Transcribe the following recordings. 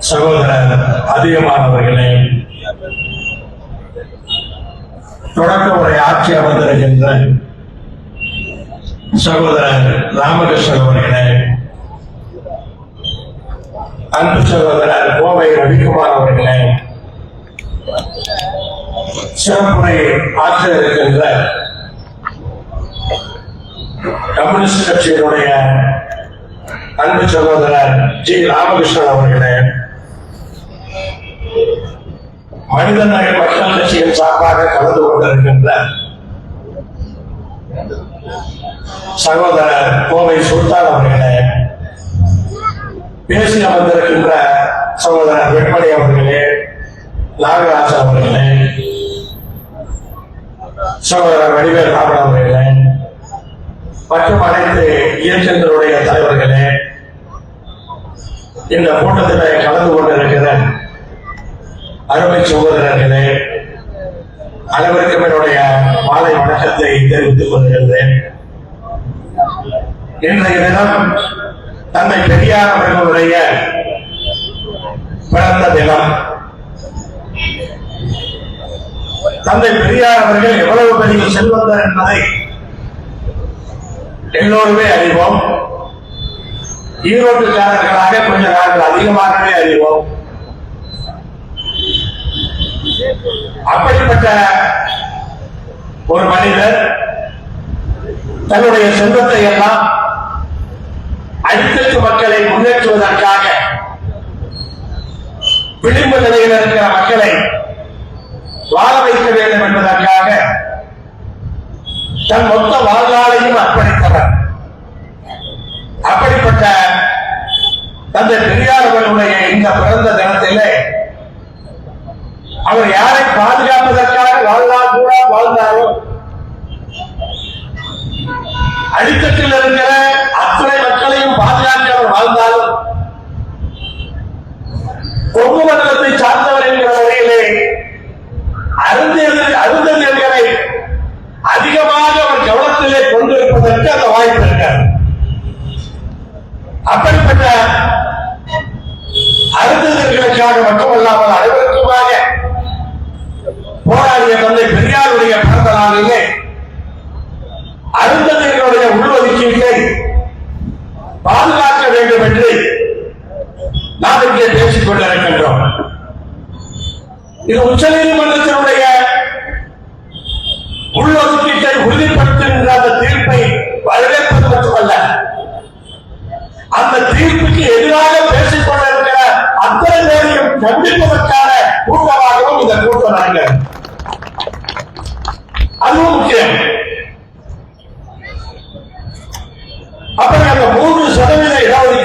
சகோதரர் அதிகமானவர்களே தொடக்க உரை ஆட்சி அமர்ந்திருக்கின்ற சகோதரர் ராமகிருஷ்ணன் அவர்களே அன்பு சகோதரர் கோவை ரவிக்குமார் அவர்களே சிறப்புரை ஆற்ற இருக்கின்ற கம்யூனிஸ்ட் கட்சியினுடைய அன்பு சகோதரர் ஜி ராமகிருஷ்ணன் அவர்களே மனிதநேய மக்கள் கட்சியின் சார்பாக கலந்து கொண்டிருக்கின்ற சகோதரர் கோவை சுல்தான் அவர்களே பேசி அமர்ந்திருக்கின்ற சகோதரர் வெண்மணி அவர்களே நாகராஜ் அவர்களே சகோதரர் வடிவேல் ராமன் அவர்களே மற்றும் அனைத்து இயக்கங்களுடைய தலைவர்களே இந்த கூட்டத்தில் கலந்து கொண்டிருக்கிறேன் அருமை சகோதரர்களே அனைவருக்கும் என்னுடைய மாலை வணக்கத்தை தெரிவித்துக் கொள்கின்றேன். இன்றைய தினம் தந்தை பெரியார் அவர்களுடைய பிறந்த தினம். தந்தை பெரியார் அவர்கள் எவ்வளவு பெரிய செல்வந்தர் என்பதை எல்லோருமே அறிவோம். ஈரோட்டுக்காரர்களாக கொஞ்ச நாட்கள் அதிகமாகவே அறிவோம். அப்படிப்பட்ட ஒரு மனிதர் தன்னுடைய செல்வத்தை எல்லாம் அடித்தட்டு மக்களை முன்னேற்றுவதற்காக விளிம்பு நிலையில் இருக்கிற மக்களை வாழ வைக்க வேண்டும் என்பதற்காக தன் மொத்த வாழ்நாளையும் அர்ப்பணித்தவர். அப்படிப்பட்ட தந்தை பெரியார் அவர்களுடைய இந்த பிறந்த தினத்திலே அவர் யாரை பாதுகாப்பதற்காக வாழ்நாள் கூட வாழ்ந்தாரோ அடித்தட்டில் இருக்கிற அத்தனை மக்களையும் பாதுகாக்க அவர் வாழ்ந்தாலும் கொங்கு மண்டலத்தை சார்ந்தவர் என்கிற வகையிலே அருந்ததியர் அருந்ததியர்களை அதிகமாக அவர் கவனத்திலே கொண்டிருப்பதற்கு அந்த வாய்ப்பு இருக்காது அப்படிப்பட்ட அருந்ததியர்களுக்காக மட்டுமல்லாமல் அனைவருக்குமாக போராடிய தந்தை பெரியாருடைய பிறந்த நாளிலே அருந்ததியர்களுடைய உள்ஒதுக்கீட்டை பாதுகாக்க வேண்டும் என்று நாம் இங்கே பேசிக் கொண்டிருக்கின்றோம் இது உச்ச நீதிமன்றத்தினுடைய உள்ஒதுக்கீட்டை உறுதிப்படுத்துகின்ற அந்த தீர்ப்பை வரவேற்பது மட்டுமல்ல அந்த தீர்ப்புக்கு எதிராக பேசிக் கொண்டிருக்கிற அத்தனை பேரையும் கண்டிப்பதற்கான கூட்டமாகவும் இந்த கூட்டம் நடக்கிறது. அதுவும் முக்கியம். அப்படி அந்த மூன்று சதவீத இடஒதுக்கீடு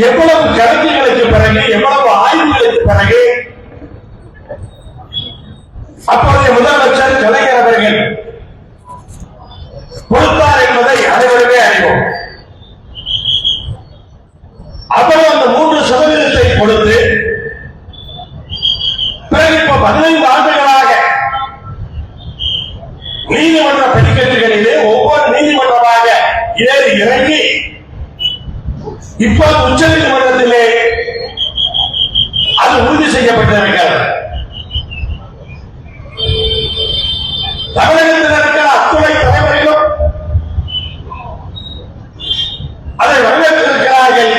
எவ்வளவு கணக்குகளுக்கு பிறகு எவ்வளவு ஆய்வுகளுக்கு பிறகு அப்போதைய முதலமைச்சர் கலைஞர் அவர்கள் கொடுத்தார் என்பதை அனைவருமே அறிவோம். அப்புறம் அந்த மூன்று சதவீதத்தை கொடுத்து பிறகு இப்ப பதினைந்து ஆண்டுகளாக நீதிமன்ற படிக்கட்டுகளிலே ஒவ்வொரு நீதிமன்றமாக ஏறி இறங்கி இப்போது உச்ச நீதிமன்றத்திலே அது உறுதி செய்யப்பட்டிருக்கிறது தமிழகத்தில் இருக்கிற அத்துணை தலைவர்களும் அதை வரவேற்றிருக்கிறார்கள்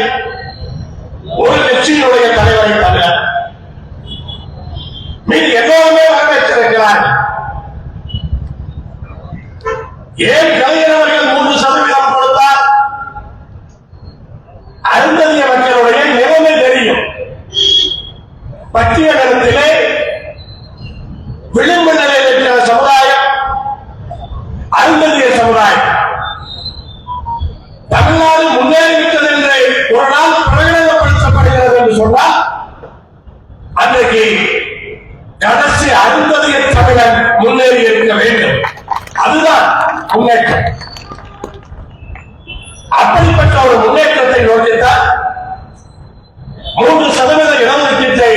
ஒரு கட்சியினுடைய தலைவரை தவிர மீது எல்லோருமே வரவேற்றிருக்கிறார்கள். ஏன் கலைஞர் முன்னேற்றம். அப்படிப்பட்ட ஒரு முன்னேற்றத்தை நோக்கித்தான் மூன்று சதவீத இடஒதுக்கீட்டை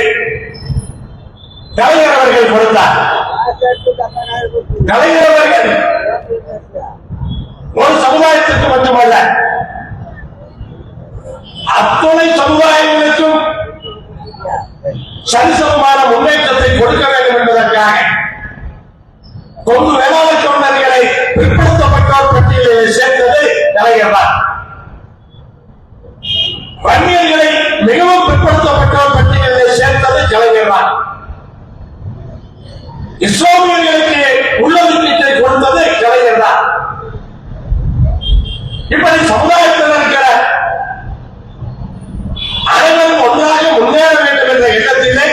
கலைஞர் அவர்கள் கொடுத்தார். கலைஞர் அவர்கள் ஒரு சமுதாயத்திற்கு மட்டுமல்ல அத்துணை சமுதாயங்களுக்கும் சரிசமமான முன்னேற்றத்தை கொடுக்க வேண்டும் என்பதற்காக கொங்கு மிகவும் பிற்படுத்தப்பட்டோர் பட்டியலில் சேர்த்தது கலைஞர் தான் இஸ்லாமியர்களுக்கு உள்ளொதுக்கீட்டை கொடுத்தது கலைஞர் தான் இப்படி சமுதாயத்தில் இருக்கிற அனைவரும் ஒன்றாக முன்னேற வேண்டும் என்ற எண்ணத்திலே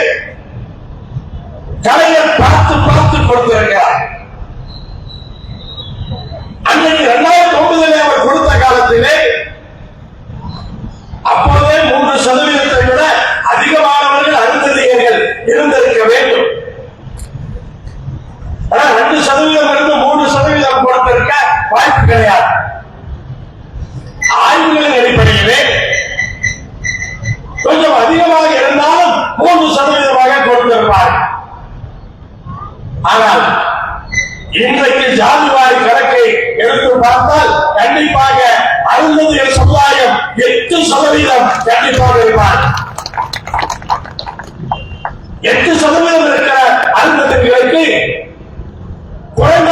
கலைஞர் பார்த்து பார்த்து கொடுத்திருக்கிறார். அன்னைக்கு இரண்டாயிரத்தி ஒன்பதிலே அவர் கொடுத்த காலத்திலே அப்போதே மூன்று சதவீதத்தை விட அதிகமானவர்கள் அருந்ததியர்கள் இருந்திருக்க வேண்டும் ஆனா ரெண்டு சதவீதம் இருந்து மூன்று சதவீதம் கொடுத்திருக்க வாய்ப்பு கிடையாது. ஆய்வுகளின் அடிப்படையிலே கொஞ்சம் அதிகமாக இருந்தாலும் மூன்று சதவீதமாக கொடுத்திருப்பார் ஆனால் இன்றைக்கு ஜாதிவாரி கணக்கை எடுத்து பார்த்தால் கண்டிப்பாக அறுபது என் சமுதாயம் எட்டு சதவீதம் கண்டிப்பாக இருப்பார் எட்டு சதவீதம் இருக்கிற அருந்ததிகளுக்கு குறைந்த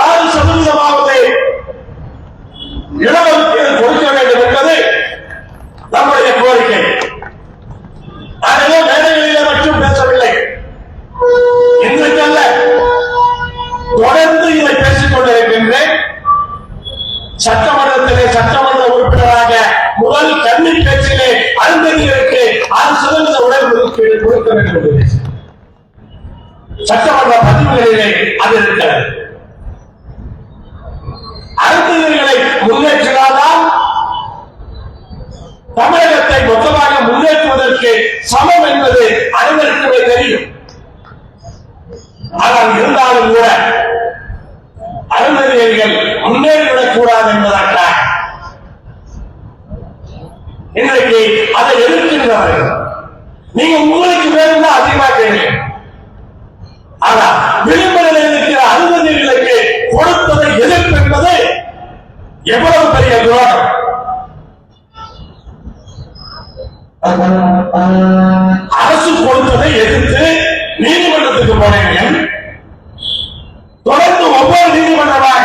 ஆறு சதவீதமாவது இடஒதுக்கீடு கொடுக்க வேண்டும் என்பது நம்முடைய கோரிக்கை. ஆகவே மேடைகளிலே மட்டும் பேசவில்லை. இன்றைக்கல்ல தொடர்ந்து இதை பேசிக் கொண்டிருக்கின்றேன் சட்டமன்றத்திலே சட்டமன்ற உறுப்பினராக முதல் கல்வி பேச்சிலே அருந்ததிகளுக்கு ஆறு சதவீத உடல் ஒதுக்கீடு கொடுக்க வேண்டும். என்று சட்டமன்ற பதிவுகளிலே அது இருக்கிறது. என்பது அனைவருக்குமே தெரியும். ஆனால் இருந்தாலும் கூட அருந்ததியர்கள் முன்னேறிவிடக் கூடாது என்பதற்காக இன்றைக்கு அதை எதிர்க்கின்றவர்கள் நீங்க உங்களுக்கு வேணும்னா அதிகமா கேளுங்க. ஆனா விளிம்பு இருக்கிற அருந்ததியர்களுக்கு கொடுப்பதை எதிர்ப்பு என்பது எவ்வளவு பெரிய துரோகம் அரசு கொடுத்ததை எதிர்த்து நீதிமன்றத்துக்கு போனேன். தொடர்ந்து ஒவ்வொரு நீதிமன்றமாக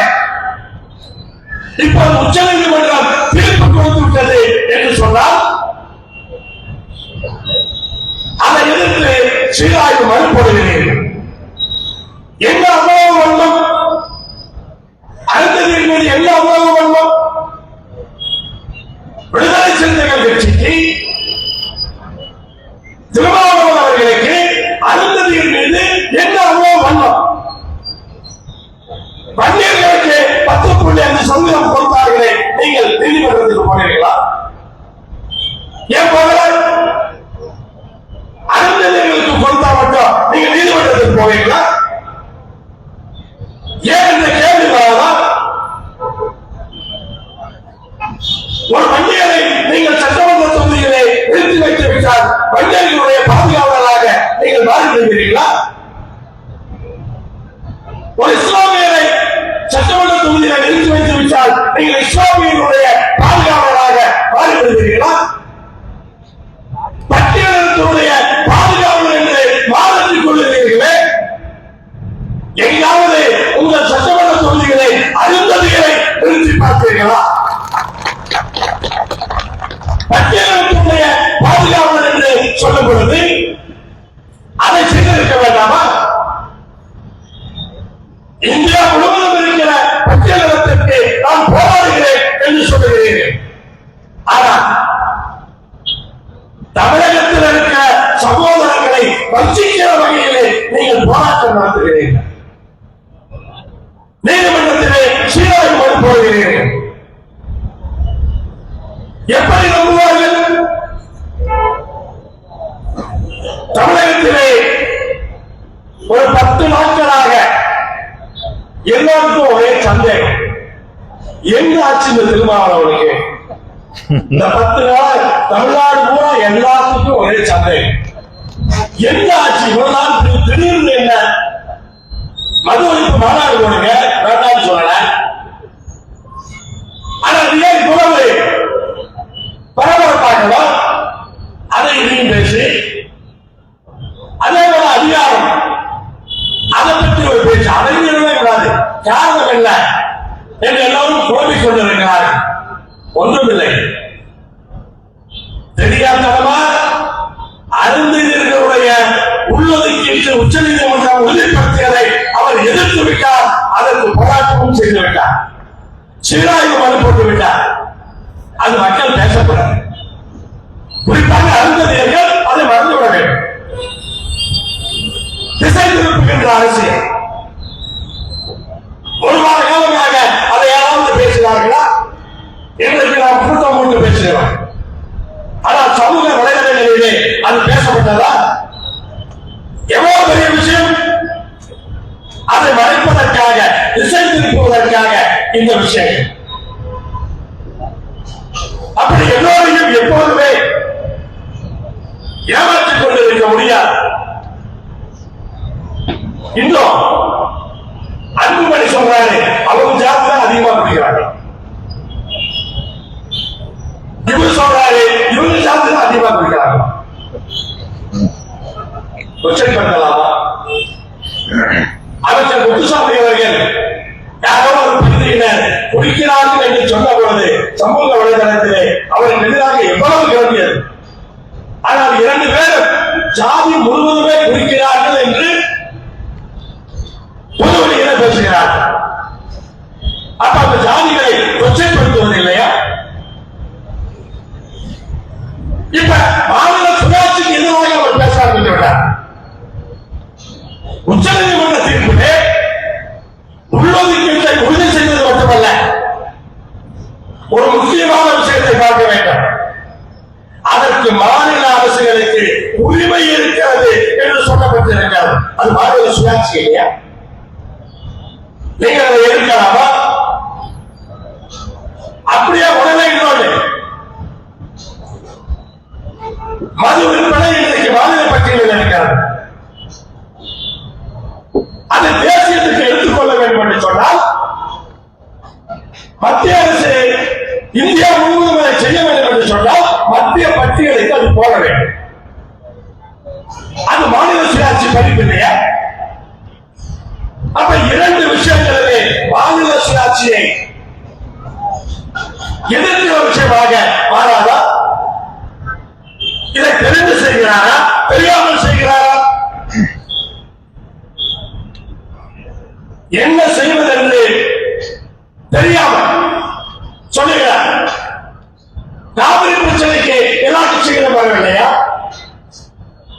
இப்போது உச்ச நீதிமன்றம் தீர்ப்பு கொடுத்து விட்டது என்று சொன்னால் அதை எதிர்த்து சீராய்வு மறுப்படுகிறேன் என்ன அவ்வளவு வன்மம் அருந்ததியின் மீது என்ன அவ்வளவு வன்மம் விடுதலை சிறுத்தைகள் கட்சிக்கு திருமாவளவன் அவர்களுக்கு அருந்ததியின் மீது என்ன அவ்வளவு வன்மம் வன்னியர்களுக்கு பத்து புள்ளி அஞ்சு சதவீதம் கொடுத்தார்களே நீங்கள் நீதிமன்றத்துக்கு போனீர்களா ஏன் போகல அருந்ததியர்களுக்கு கொடுத்தா மட்டும் நீங்க நீதிமன்றத்துக்கு போவீங்களா ஏன் இந்த கேள்வி வராதா ஒரு வண்டியரை நீங்கள் சட்டமன்ற தொகுதிகளை நிறுத்தி வைத்து விட்டால் வண்டியர்களுடைய பாதுகாவலராக நீங்கள் மாறி விடுவீர்களா ஒரு இஸ்லாமியரை சட்டமன்ற தொகுதியில நிறுத்தி வைத்து விட்டால் நீங்கள் இஸ்லாமியனுடைய பாதுகாவலராக மாறி விடுவீர்களா பாதுகாவலர் என்று மாறிக் கொள்ளுகிறீர்களே? எங்காவது உங்கள் சட்டமன்ற தொகுதிகளை அருந்ததிகளை நிறுத்தி பார்த்தீர்களா பட்டியலினத்தினுடைய பாதுகாவலர் என்று சொல்லும் பொழுது அதை செய்திருக்க வேண்டாமா இந்தியா முழுவதும் இருக்கிற பட்டியலினத்திற்கு நான் போராடுகிறேன் என்று சொல்லுகிறீர்கள் ஆனால் தமிழகத்தில் இருக்கிற சகோதரர்களை வஞ்சிக்கிற வகையிலே நீங்கள் போராட்டம் நடத்துகிறீர்கள் நீதிமன்றத்திலே சீராய்வு மனு போடுகிறீர்கள் எப்படி நம்புவார்கள் தமிழகத்திலே ஒரு பத்து நாட்களாக எல்லாருக்கும் ஒரே சந்தேகம் எங்க ஆச்சு இந்த திருமாவளவனுக்கு இந்த பத்து நாள் தமிழ்நாடு பூரா எல்லாத்துக்கும் ஒரே சந்தை என்ன ஆச்சு இவ்வளவு நாள் திடீர்னு என்ன? மது ஒழிப்பு மாநாடு போடுங்க. சீராய்வு மனு போட்டு விட்டார் அது மக்கள் பேசப்படாது குறிப்பாக அருந்ததியர்கள் அதை மறந்துவிட வேண்டும் திசை திருப்புகின்ற அரசியல் ஒரு வார காலமாக அதை யாராவது பேசினார்களா இன்றைக்கு நாம் கூட்டம் கொண்டு பேசுகிறோம் ஆனால் சமூக வலைதளங்களிலே அது பேசப்பட்டதா எவ்வளவு பெரிய விஷயம் அதை மறைப்பதற்காக திசை திருப்புவதற்காக இந்த விஷயம் அப்படி எல்லோரையும் எப்போதுமே ஏமாற்றிக் கொண்டிருக்க முடியாது இன்னும் அன்புமணி சொல்றாரு. அவங்க ஜாதி தான் அதிகமா குடிக்கிறாங்க இவரு சொல்றாரு இவரு ஜாதி தான் அதிகமா குடிக்கிறாங்க உச்சப்படுத்தலாமா அமைச்சர் முத்துசாமி அவர்கள் யாரோ ஒரு பகுதியினர் குடிக்கிறார்கள் என்று சொன்ன பொழுது சமூக வலைதளத்திலே அவருக்கு எதிராக எவ்வளவு கிளம்பியது ஆனால் இரண்டு பேரும் ஜாதி முழுவதுமே குடிக்கிறார்கள் என்று பொதுவெளியில பேசுகிறார்கள். ശരിയാണ് தெரியாம சொல்லுகிறார் காவிரி பிரச்சனைக்கு எல்லா கட்சிகளும் வரவில்லையா?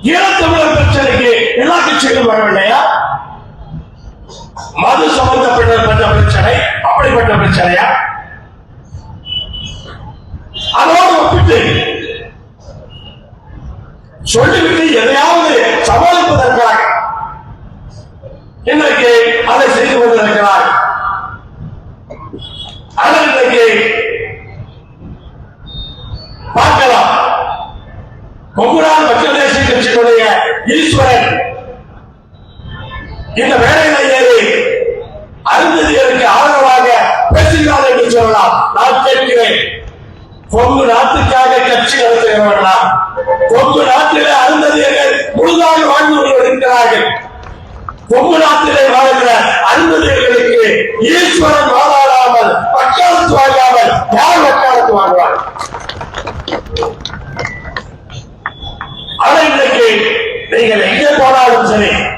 ஈழத்தமிழர் பிரச்சனைக்கு எல்லா கட்சிகளும் வரவில்லையா? மது சம்பந்தப்பட்ட பிரச்சனை அப்படிப்பட்ட பிரச்சனையா? அதோடு ஒப்பிட்டு சொல்லிவிட்டு எதையாவது சமாளிப்பதற்காக இன்றைக்கு அதை செய்து கொண்டிருக்கிறார் ஆனால் இன்றைக்கு பார்க்கலாம். கொங்குடான் மக்கள் தேசிய கட்சியினுடைய ஈஸ்வரன் இந்த வேலையில ஏறி அருந்ததியருக்கு ஆதரவாக பேசுகிறார் என்று சொல்லலாம். நான் கேட்கிறேன் கொங்கு நாட்டுக்காக கட்சி நடத்துகிறவர்களா? கொங்கு நாட்டிலே அருந்ததியர்கள் முழுதாக வாழ்ந்து இருக்கிறார்கள். கொங்கு நாட்டிலே வாழ்கிற அருந்ததியர்களுக்கு ஈஸ்வரன் வாழாடாமல் வக்காலத்து வாழாமல் யார் வக்காலத்து வாழ்வார்? আসেনি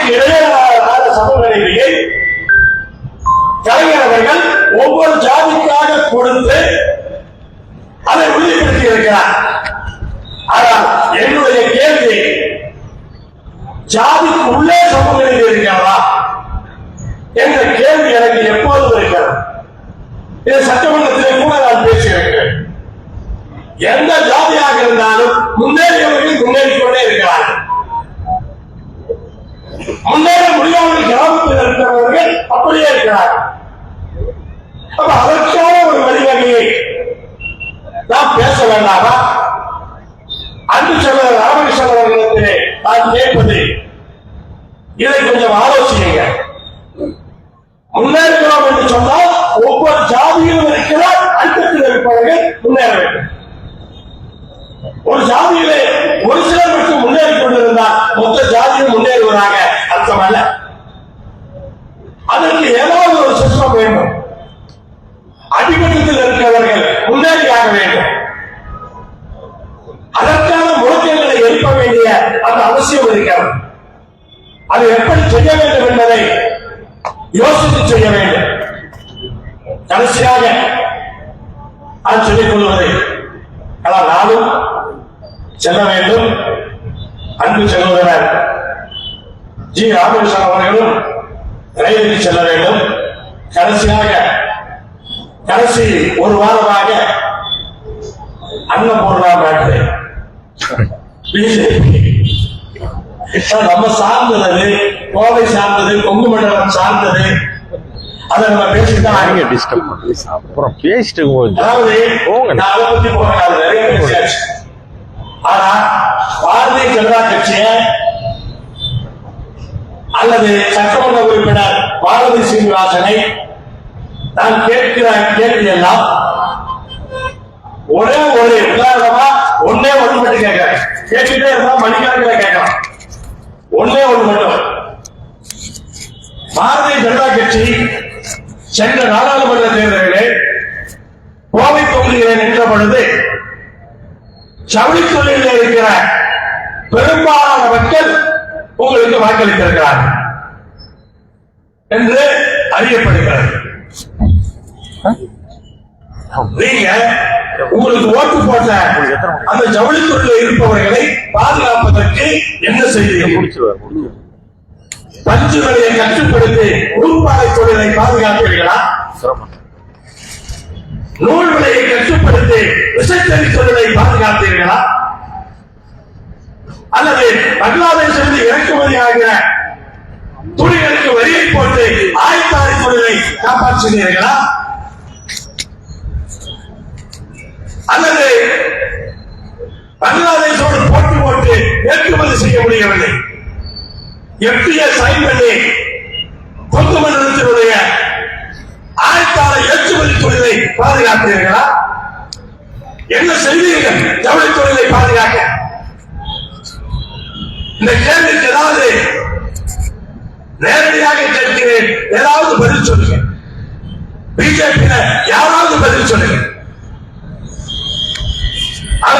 ஜாதிகளுக்கு இடையேயான சமநிலையை கலைஞர் அவர்கள் ஒவ்வொரு ஜாதிக்காக கொடுத்து அதை உறுதிப்படுத்தி இருக்கிறார் ஆனால் என்னுடைய கேள்வி ஜாதிக்கு உள்ளே சமநிலை இருக்கிறதா என்ற கேள்வி எனக்கு எப்போதும் இருக்கிறது. இது சட்டமன்றத்திலே கூட நான் பேசியிருக்கிறேன். எந்த ஜாதியாக இருந்தாலும் முன்னே அப்படியே இருக்கிறார். அப்ப அவர் ஒரு வழிவகையை நாம் பேச வேண்டாமா அன்பு செல்வர் ராமகிருஷ்ணன் அவர்களிடத்திலே நான் கேட்பது இதை கொஞ்சம் ஆலோசியுங்க முன்னேறுகிறோம் என்று சொன்னால் ஒவ்வொரு ஜாதியிலும் இருக்கிற அழுத்தத்தில் இருப்பவர்கள் முன்னேற வேண்டும் ஒரு ஜாதியிலே ஒரு சிலர் மட்டும் முன்னேறி கொண்டிருந்தால் மொத்த ஜாதியும் முன்னேறுவதாக அர்த்தமல்ல அதற்கு ஏதாவது ஒரு சிஸ்டம் வேண்டும் அடிமட்டத்தில் இருக்கிறவர்கள் முன்னேறியாக வேண்டும் அதற்கான முழக்கங்களை எழுப்ப வேண்டிய அந்த அவசியம் இருக்கிறது. அது எப்படி செய்ய வேண்டும் என்பதை யோசித்து செய்ய வேண்டும். கடைசியாக அது சொல்லிக் கொள்வது ஆனால் நானும் செல்ல வேண்டும். அன்பு சகோதரர் ஜி. ராமகிருஷ்ணன் அவர்களும் ரயிலுக்கு செல்ல வேண்டும். கடைசியாக கடைசி ஒரு வாரமாக அன்னபூர்ணா மேட்ரு பிஜேபி நம்ம சார்ந்தது கோவை சார்ந்தது கொங்கு மண்டலம் சார்ந்தது. அதை நம்ம பேசிட்டு டிஸ்டர்ப் பண்ணி அப்புறம் பேசிட்டு அதாவது. நான் அதை பத்தி போகாது நிறைய பேசியாச்சு ஆனா பாரதிய ஜனதா கட்சிய அல்லது சட்டமன்ற உறுப்பினர் பாரதி சீனிவாசனை நான் கேட்கிற கேள்வி எல்லாம் ஒரே ஒரு உதாரணமா ஒன்னே ஒண்ணு மட்டும் கேட்கிறேன். கேட்டுட்டே இருந்தா மணிக்கணக்கில் கேட்கலாம். ஒன்னே ஒண்ணு மட்டும். பாரதிய ஜனதா கட்சி சென்ற நாடாளுமன்ற தேர்தலிலே கோவை தொகுதியிலே நின்ற பொழுது ஜவுளி தொழிலில் இருக்கிற பெரும்பாலான மக்கள் உங்களுக்கு வாக்களித்திருக்கிறார்கள் என்று அறியப்படுகிறது. நீங்க உங்களுக்கு ஓட்டு போட்ட அந்த ஜவுளி தொழிலில் இருப்பவர்களை பாதுகாப்பதற்கு என்ன முடிச்சிருவாரு. பஞ்சு விலையை கட்டுப்படுத்தி உருப்பாலை தொழிலை பாதுகாப்பீர்களா? நூல் விலையை கட்டுப்படுத்தி விசைத்தறி தொழிலை பாதுகாத்தீர்களா அல்லது பங்களாதேஷிலிருந்து இறக்குமதி ஆகிற துணிகளுக்கு வரியை போட்டு ஆயத்தாரி தொழிலை காப்பாற்றினீர்களா அல்லது பங்களாதேஷோடு போட்டி போட்டு ஏற்றுமதி செய்ய முடியவில்லை. எஃப்டிஏ சைன் பண்ணி கொங்கு மண்டலத்தினுடைய ஆயத்தார ஏற்றுமதி தொழிலை பாதுகாத்தீர்களா என்ன செய்தீர்கள் ஜவுளி தொழிலை பாதுகாக்க. இந்த கேள்விக்கு ஏதாவது நேரடியாக கேட்கிறேன். ஏதாவது பதில் சொல்லுங்க பிஜேபி யாராவது பதில் சொல்லுங்க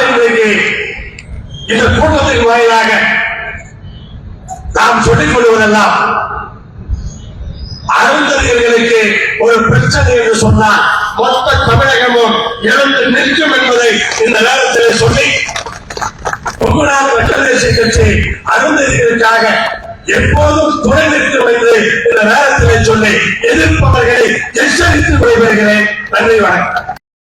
இன்றைக்கு இந்த கூட்டத்தின் வாயிலாக நாம் சொல்லிக் கொள்வதெல்லாம் அருந்ததியர்களுக்கு ஒரு பிரச்சனை என்று சொன்னால் மொத்த தமிழகமும் எழுந்து நிற்கும் என்பதை இந்த நேரத்தில் சொல்லி பொங்குநாள் மக்கள் கட்சி அருந்ததியர்களுக்காக எப்போதும் துணை நிற்கும் என்று இந்த நேரத்தில் சொல்லி எதிர்ப்பவர்களை எச்சரித்து விடைபெறுகிறேன் நன்றி வணக்கம்.